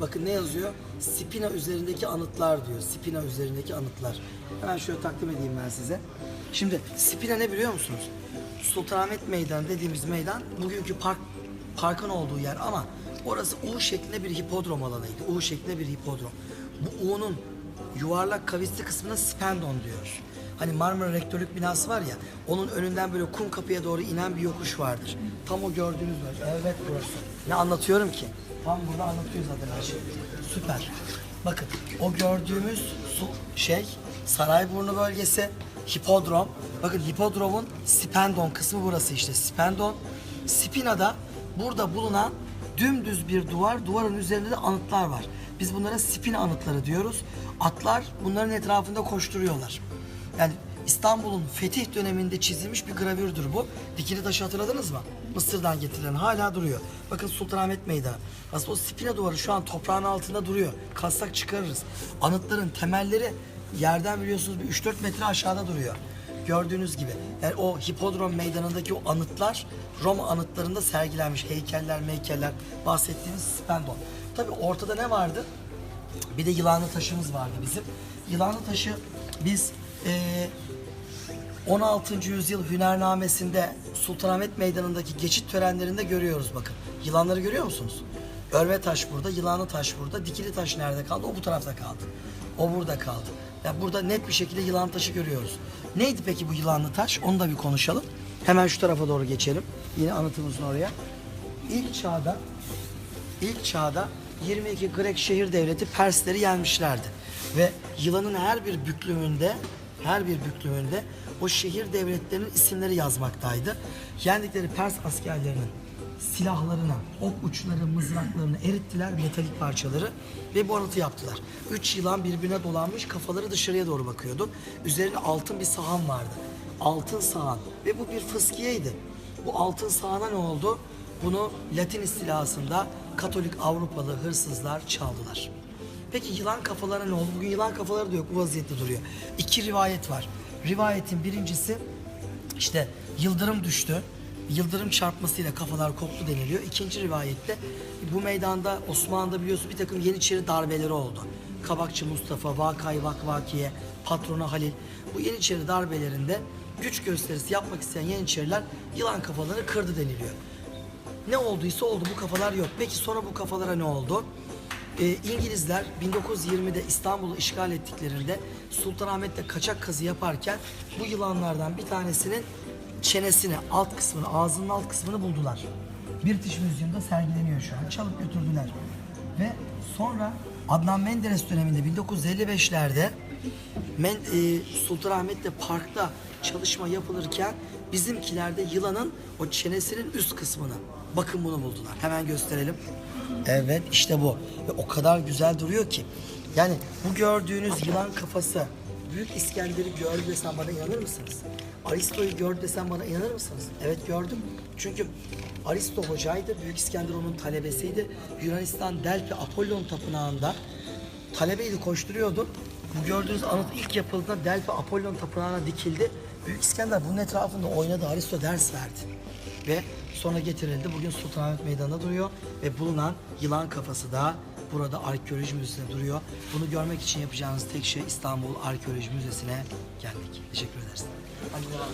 Bakın ne yazıyor? Spina üzerindeki anıtlar diyor. Spina üzerindeki anıtlar. Hemen şöyle takdim edeyim ben size. Şimdi Spina ne biliyor musunuz? Sultanahmet Meydanı dediğimiz meydan bugünkü park parkın olduğu yer ama orası U şeklinde bir hipodrom alanıydı. U şeklinde bir hipodrom. Bu U'nun yuvarlak kavisli kısmına spendon diyoruz. Hani Marmara Rektörlük binası var ya, onun önünden böyle kum kapıya doğru inen bir yokuş vardır. Tam o gördüğünüz var. Evet burası. Ne anlatıyorum ki? Tam burada anlatıyor zaten her şey. Süper. Bakın o gördüğümüz su, şey Sarayburnu bölgesi, hipodrom. Bakın hipodromun spendon kısmı burası işte. Spendon. Spina'da burada bulunan dümdüz bir duvar, duvarın üzerinde de anıtlar var. Biz bunlara spina anıtları diyoruz. Atlar bunların etrafında koşturuyorlar. Yani İstanbul'un fetih döneminde çizilmiş bir gravürdür bu. Dikili taşı hatırladınız mı? Mısır'dan getirilen hala duruyor. Bakın Sultanahmet Meydanı. Aslında o spina duvarı şu an toprağın altında duruyor. Kazsak çıkarırız. Anıtların temelleri yerden biliyorsunuz bir 3-4 metre aşağıda duruyor. Gördüğünüz gibi. Yani o hipodrom meydanındaki o anıtlar Roma anıtlarında sergilenmiş heykeller, meykeller bahsettiğimiz spendon. Tabii ortada ne vardı? Bir de yılanlı taşımız vardı bizim. Yılanlı taşı biz eee 16. yüzyıl hünernamesinde Sultanahmet Meydanı'ndaki geçit törenlerinde görüyoruz bakın. Yılanları görüyor musunuz? Örme taş burada, yılanlı taş burada, dikili taş nerede kaldı? O bu tarafta kaldı. O burada kaldı. Yani burada net bir şekilde yılan taşı görüyoruz. Neydi peki bu yılanlı taş? Onu da bir konuşalım. Hemen şu tarafa doğru geçelim. Yine anıtımızın oraya. İlk çağda İlk çağda 22 Grek şehir devleti Persleri yenmişlerdi. Ve yılanın her bir büklümünde her bir büklümünde o şehir devletlerinin isimleri yazmaktaydı. Yendikleri Pers askerlerinin silahlarına, ok uçları, mızraklarını erittiler, metalik parçaları ve bu anıtı yaptılar. Üç yılan birbirine dolanmış, kafaları dışarıya doğru bakıyordu. Üzerinde altın bir sahan vardı. Altın sahan ve bu bir fıskiyeydi. Bu altın sahana ne oldu? Bunu Latin istilasında Katolik Avrupalı hırsızlar çaldılar. Peki yılan kafalara ne oldu? Bugün yılan kafaları da yok, bu vaziyette duruyor. İki rivayet var. Rivayetin birincisi işte yıldırım düştü. Yıldırım çarpmasıyla kafalar koptu deniliyor. İkinci rivayette bu meydanda Osmanlı'da biliyorsunuz bir takım Yeniçeri darbeleri oldu. Kabakçı Mustafa, Vakay Vakvakiye, Patrona Halil. Bu Yeniçeri darbelerinde güç gösterisi yapmak isteyen Yeniçeriler yılan kafalarını kırdı deniliyor. Ne olduysa oldu bu kafalar yok. Peki sonra bu kafalara ne oldu? Ee, İngilizler 1920'de İstanbul'u işgal ettiklerinde Sultanahmet'te kaçak kazı yaparken bu yılanlardan bir tanesinin çenesini, alt kısmını, ağzının alt kısmını buldular. British Museum'da sergileniyor şu an. Çalıp götürdüler. Ve sonra Adnan Menderes döneminde 1955'lerde Men, e, Sultanahmet'te parkta çalışma yapılırken bizimkiler de yılanın o çenesinin üst kısmını bakın bunu buldular. Hemen gösterelim. Evet işte bu. Ve o kadar güzel duruyor ki. Yani bu gördüğünüz yılan kafası Büyük İskender'i gördü desem bana inanır mısınız? Aristo'yu gördü desem bana inanır mısınız? Evet gördüm. Çünkü Aristo hocaydı. Büyük İskender onun talebesiydi. Yunanistan Delphi Apollon tapınağında talebeydi koşturuyordu. Bu gördüğünüz anıt ilk yapıldığında Delphi Apollon tapınağına dikildi. Büyük İskender bunun etrafında oynadı. Aristo ders verdi. Ve sonra getirildi. Bugün Sultanahmet Meydanı'nda duruyor. Ve bulunan yılan kafası da burada Arkeoloji Müzesi'nde duruyor. Bunu görmek için yapacağınız tek şey İstanbul Arkeoloji Müzesi'ne geldik. Teşekkür ederiz. Hadi devam.